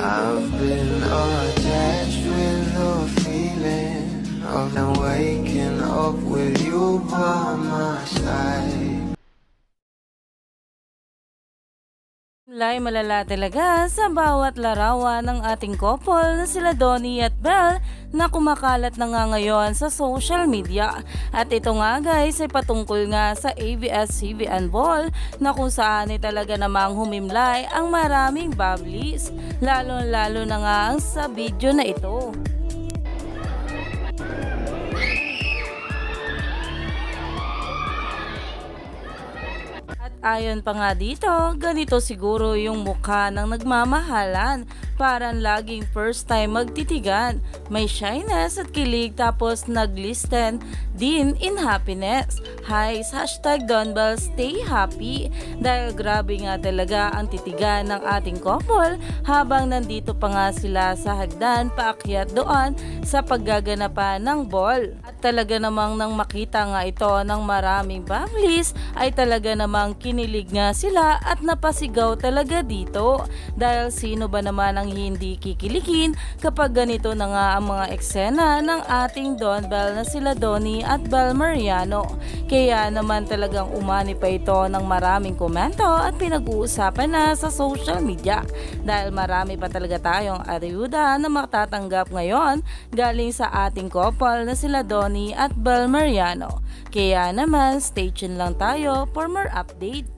I've been attached Lay malala talaga sa bawat larawan ng ating couple na sila Donnie at Belle na kumakalat na nga ngayon sa social media. At ito nga guys ay patungkol nga sa ABS-CBN Ball na kung saan ay talaga namang humimlay ang maraming bubblies. Lalo lalo na nga sa video na ito. Ayon pa nga dito, ganito siguro yung mukha ng nagmamahalan. Parang laging first time magtitigan. May shyness at kilig tapos naglisten din in happiness. Hi, hashtag Donbell, stay happy. Dahil grabe nga talaga ang titigan ng ating couple habang nandito pa nga sila sa hagdan paakyat doon sa paggaganapan ng ball. At talaga namang nang makita nga ito ng maraming bubblies ay talaga namang kinilig nga sila at napasigaw talaga dito. Dahil sino ba naman ang hindi kikiligin kapag ganito na nga ang mga eksena ng ating Don Bell na sila Donnie at Bel Mariano. Kaya naman talagang umani pa ito ng maraming komento at pinag-uusapan na sa social media. Dahil marami pa talaga tayong ayuda na matatanggap ngayon galing sa ating couple na sila Donnie at Bel Mariano. Kaya naman stay tuned lang tayo for more update.